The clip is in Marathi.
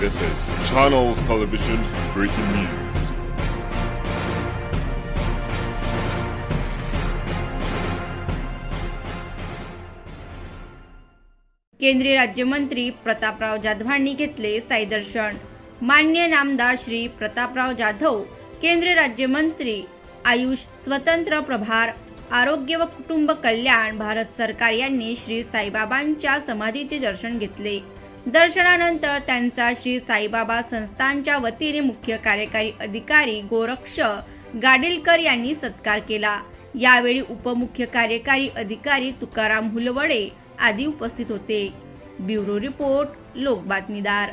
This is Channels Television's breaking news. केंद्रीय राज्यमंत्री प्रतापराव जाधवांनी घेतले साईदर्शन मान्य नामदार श्री प्रतापराव जाधव केंद्रीय राज्यमंत्री आयुष स्वतंत्र प्रभार आरोग्य व कुटुंब कल्याण भारत सरकार यांनी श्री साईबाबांच्या समाधीचे दर्शन घेतले दर्शनानंतर त्यांचा श्री साईबाबा संस्थांच्या वतीने मुख्य कार्यकारी अधिकारी गोरक्ष गाडीलकर यांनी सत्कार केला. यावेळी उपमुख्य कार्यकारी अधिकारी तुकाराम हुलवडे आदी उपस्थित होते. Bureau report Lokbatmidar.